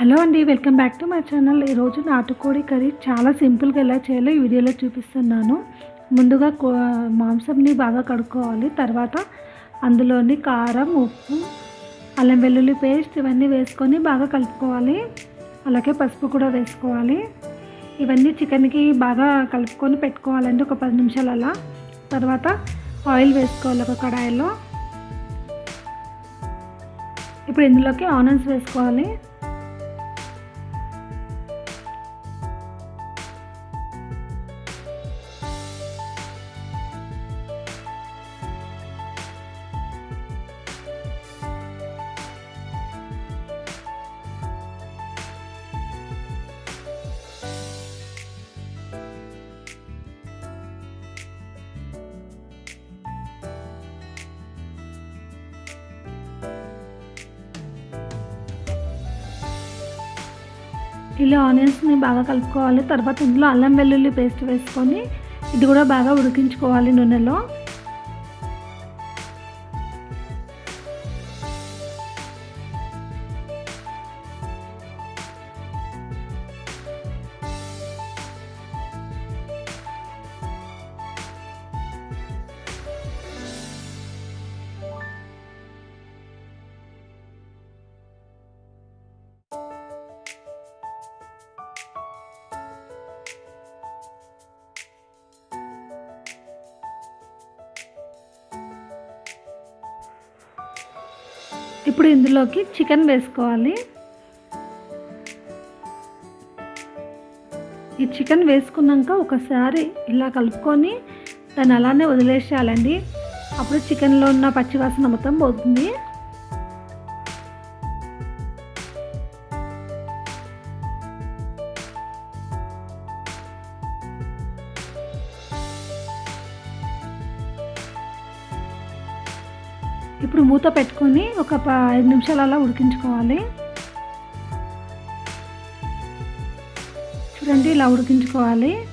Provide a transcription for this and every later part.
Hello అండి welcome back to my channel. ఈరోజు నాటుకోడి కర్రీ చాలా సింపుల్గా ఎలా చేయాలో ఈ వీడియోలో చూపిస్తున్నాను. ముందుగా కో- మాంసంని బాగా కడుక్కోవాలి. తర్వాత అందులోని కారం ఉప్పు అల్లం వెల్లుల్లి పేస్ట్ ఇవన్నీ వేసుకొని బాగా కలుపుకోవాలి. అలాగే పసుపు కూడా వేసుకోవాలి. ఇవన్నీ చికెన్కి బాగా కలుపుకొని పెట్టుకోవాలండి ఒక పది నిమిషాలు అలా తర్వాత ఆయిల్ వేసుకోవాలి ఒక కడాయిలో. ఇప్పుడు ఇందులోకి ఆనియన్స్ వేసుకోవాలి. ఇలా ఆనియన్స్ని బాగా కలుపుకోవాలి. తర్వాత ఇందులో అల్లం వెల్లుల్లి పేస్ట్ వేసుకొని ఇది కూడా బాగా ఉడికించుకోవాలి నూనెలో. ఇప్పుడు ఇందులోకి చికెన్ వేసుకోవాలి. ఈ చికెన్ వేసుకున్నాక ఒకసారి ఇలా కలుపుకొని దాన్ని అలానే వదిలేసేయాలండి. అప్పుడు చికెన్లో ఉన్న పచ్చివాసన మొత్తం పోతుంది. ఇప్పుడు మూత పెట్టుకొని ఒక ప- ఐదు నిమిషాలు అలా ఉడికించుకోవాలి. చూడండి ఇలా ఉడికించుకోవాలి.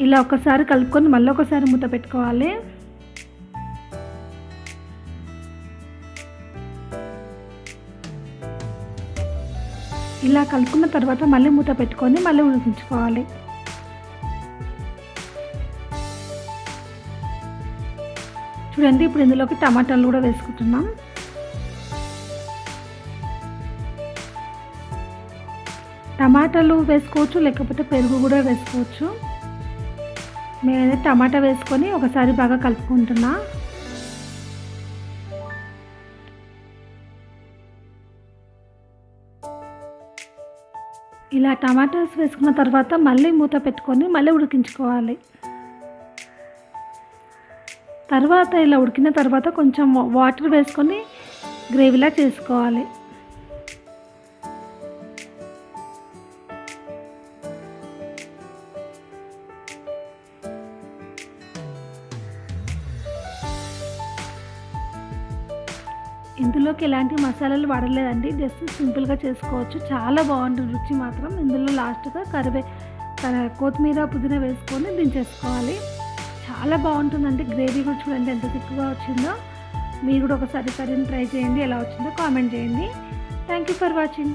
ఇలా ఒకసారి కలుపుకొని మళ్ళీ ఒకసారి మూత పెట్టుకోవాలి. ఇలా కలుపుకున్న తర్వాత మళ్ళీ మూత పెట్టుకొని మళ్ళీ ఉడికించుకోవాలి. చూడండి ఇప్పుడు ఇందులోకి టమాటాలు కూడా వేసుకుంటున్నాం. టమాటాలు వేసుకోవచ్చు లేకపోతే పెరుగు కూడా వేసుకోవచ్చు. నేనైతే టమాటా వేసుకొని ఒకసారి బాగా కలుపుకుంటున్నా. ఇలా టమాటాస్ వేసుకున్న తర్వాత మళ్ళీ మూత పెట్టుకొని మళ్ళీ ఉడికించుకోవాలి. తర్వాత ఇలా ఉడికిన తర్వాత కొంచెం వాటర్ వేసుకొని గ్రేవీలా చేసుకోవాలి. ఇందులోకి ఎలాంటి మసాలాలు వాడలేదండి. జస్ట్ సింపుల్గా చేసుకోవచ్చు. చాలా బాగుంటుంది. రుచి మాత్రం ఇందులో లాస్ట్గా కరివే కొత్తిమీర పుదీనా వేసుకొని దించేసుకోవాలి. చాలా బాగుంటుందండి. గ్రేవీ కూడా చూడండి ఎంత థిక్గా వచ్చిందో. మీరు కూడా ఒకసారి కర్రీని ట్రై చేయండి. ఎలా వచ్చిందో కామెంట్ చేయండి. Thank you for watching